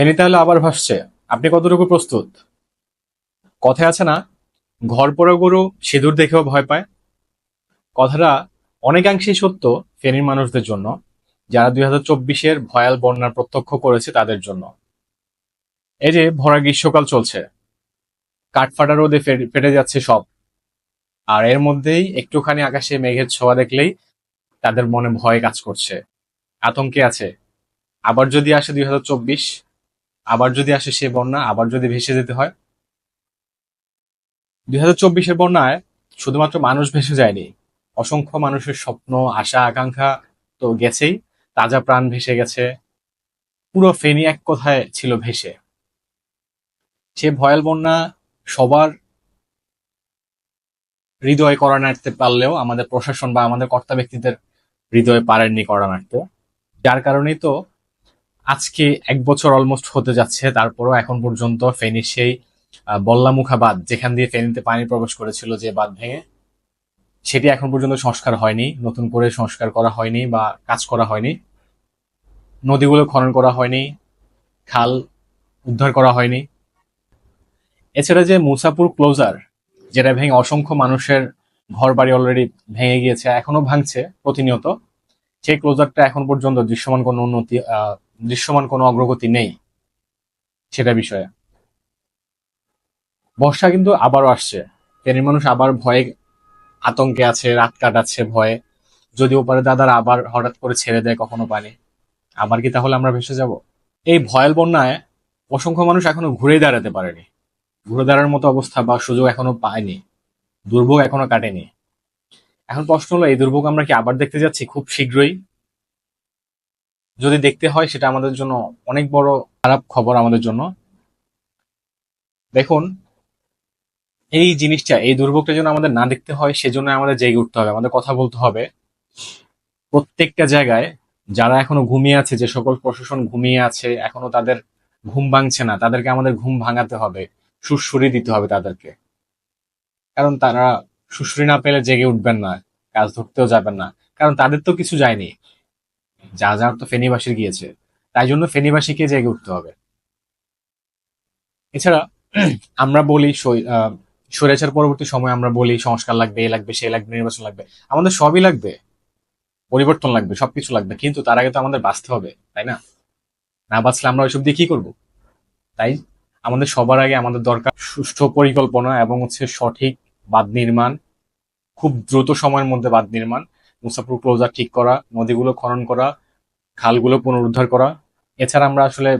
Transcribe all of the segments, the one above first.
ফেনী তাহলে আবার ভাসছে। আপনি কতটুকু প্রস্তুত? কথায় আছে না, ঘর পড়া গরু সিঁদুর দেখেও ভয় পায়। কথাটা অনেকাংশেই সত্য ফেনীর মানুষদের জন্য, যারা দুই হাজার চব্বিশের ভয়াল বন্যার প্রত্যক্ষ করেছে তাদের জন্য। এই যে ভরা গ্রীষ্মকাল চলছে, কাঠফাটা রোদে ফেটে যাচ্ছে সব। আর এর মধ্যেই একটুখানি আকাশে মেঘের ছোঁয়া দেখলেই তাদের মনে ভয় কাজ করছে। আতঙ্কে আছে। আবার যদি আসে দুই হাজার চব্বিশ আবার যদি আসে সে বন্যা, আবার যদি ভেসে যেতে হয়। দুই হাজার চব্বিশের বন্যায় শুধুমাত্র মানুষ ভেসে যায়নি, অসংখ্য মানুষের স্বপ্ন, আশা, আকাঙ্ক্ষা তো গেছেই, তাজা প্রাণ ভেসে গেছে। পুরো ফেনী এক কথায় ছিল ভেসে। সে ভয়াল বন্যা সবার হৃদয় করা নাড়তে পারলেও আমাদের প্রশাসন বা আমাদের কর্তা ব্যক্তিদের হৃদয়ে পারেননি করা নাড়তে। যার কারণেই তো আজকে এক বছর অলমোস্ট হতে যাচ্ছে, তারপরও এখন পর্যন্ত ফেনীর সেই বল্লামুখা বাঁধ যেখান দিয়ে ফেনীতে পানি প্রবেশ করেছিল যে বাঁধ ভেঙে, সেটি এখন পর্যন্ত সংস্কার হয়নি, নতুন করে সংস্কার করা হয়নি বা কাজ করা হয়নি। নদীগুলো খনন করা হয়নি, খাল উদ্ধার করা হয়নি। এছাড়া যে মুসাপুর ক্লোজার যেটা ভেঙে অসংখ্য মানুষের ঘর বাড়ি অলরেডি ভেঙে গিয়েছে, এখনও ভাঙছে প্রতিনিয়ত, সেই ক্লোজারটা এখন পর্যন্ত দৃশ্যমান কোনো উন্নতি দৃশ্যমান কোনো অগ্রগতি নেই সেটা বিষয়ে। বর্ষা কিন্তু আবারও আসছে। ফেনীর মানুষ আবার ভয়ে আতঙ্কে আছে, রাত কাটাচ্ছে ভয়ে। যদি ওপারে দাদার আবার হঠাৎ করে ছেড়ে দেয় কখনো পানি, আবার কি তাহলে আমরা ভেসে যাব? এই ভয়াল বন্যায় অসংখ্য মানুষ এখনও ঘুরে দাঁড়াতে পারেনি। ঘুরে দাঁড়ানোর মতো অবস্থা বা সুযোগ এখনও পায়নি। দুর্ভোগ এখনও কাটেনি। এখন প্রশ্ন হলো, এই দুর্ভোগ আমরা কি আবার দেখতে যাচ্ছি? খুব শীঘ্রই যদি দেখতে হয়, সেটা আমাদের জন্য অনেক বড় খারাপ খবর আমাদের জন্য। দেখুন, এই জিনিসটা, এই দুর্ভোগটা যেন আমাদের না দেখতে হয়, সেজন্য আমাদের জেগে উঠতে হবে, আমাদের কথা বলতে হবে। প্রত্যেকটা জায়গায় যারা এখনও ঘুমিয়ে আছে, যে সকল প্রশাসন ঘুমিয়ে আছে, এখনও তাদের ঘুম ভাঙছে না, তাদেরকে আমাদের ঘুম ভাঙাতে হবে সুরসুরি দিতে হবে তাদেরকে। কারণ তারা সুশ্রী না পেলে জেগে উঠবেন না, কাজ ধরতেও যাবেন না, কারণ তাদের তো কিছু যায়নি। যা যার তো ফেনীবাসীর গিয়েছে, তাই জন্য ফেনীবাসীকে জেগে উঠতে হবে। এছাড়া আমরা বলি স্বৈরাচার পরবর্তী সময় আমরা বলি সংস্কার লাগবে, এ লাগবে, সে লাগবে, নির্বাচন লাগবে। আমাদের সবই লাগবে, পরিবর্তন লাগবে, সবকিছু লাগবে, কিন্তু তার আগে তো আমাদের বাঁচতে হবে, তাই না? না বাঁচলে আমরা ওইসব দিয়ে কি করব? তাই আমাদের সবার আগে আমাদের দরকার সুষ্ঠু পরিকল্পনা এবং হচ্ছে সঠিক বাদ নির্মাণ, খুব দ্রুত সময়ের মধ্যে বাঁধ নির্মাণ মুসাফুর ক্লোজার ঠিক করা, নদীগুলো খনন করা, খালগুলো পুনরুদ্ধার করা। এছাড়া আমরা আসলে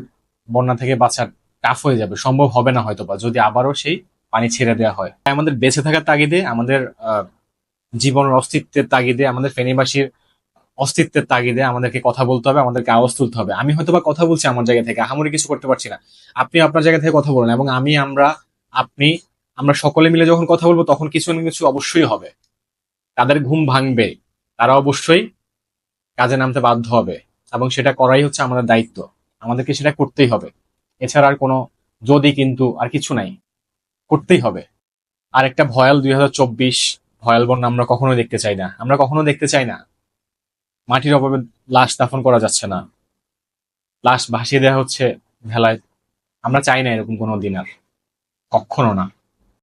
বন্যা থেকে বাঁচা টাফ হয়ে যাবে, সম্ভব হবে না হয়তো বা যদি আবারও সেই পানি ছেড়ে দেওয়া হয়। তাই আমাদের বেঁচে থাকার তাগিদে, আমাদের জীবনের অস্তিত্বের তাগিদে, আমাদের ফেনীবাসীর অস্তিত্বের তাগিদে আমাদেরকে কথা বলতে হবে, আমাদেরকে আওয়াজ তুলতে হবে। আমি হয়তো বা কথা বলছি আমার জায়গা থেকে, আহামরি কিছু করতে পারছি না। আপনি আপনার জায়গা থেকে কথা বলেন, এবং আমি, আমরা, আপনি, আমরা সকলে মিলে যখন কথা বলব, তখন কিছু না কিছু অবশ্যই হবে। তাদের ঘুম ভাঙবে। তারা অবশ্যই কাজে নামতে বাধ্য হবে এবং সেটা করাই হচ্ছে আমাদের দায়িত্ব। আমাদেরকে সেটা করতেই হবে। এছাড়া আর কোনো যদি কিন্তু আর কিছু নাই, করতেই হবে। আর একটা ভয়াল দুই হাজার চব্বিশ ভয়াল বন্যা আমরা কখনো দেখতে চাই না। আমরা কখনো দেখতে চাই না। মাটির অভাবে লাশ দাফন করা যাচ্ছে না। লাশ ভাসিয়ে দেওয়া হচ্ছে ভেলায়। আমরা চাই না এরকম কোনো দিন আর। কখনো না।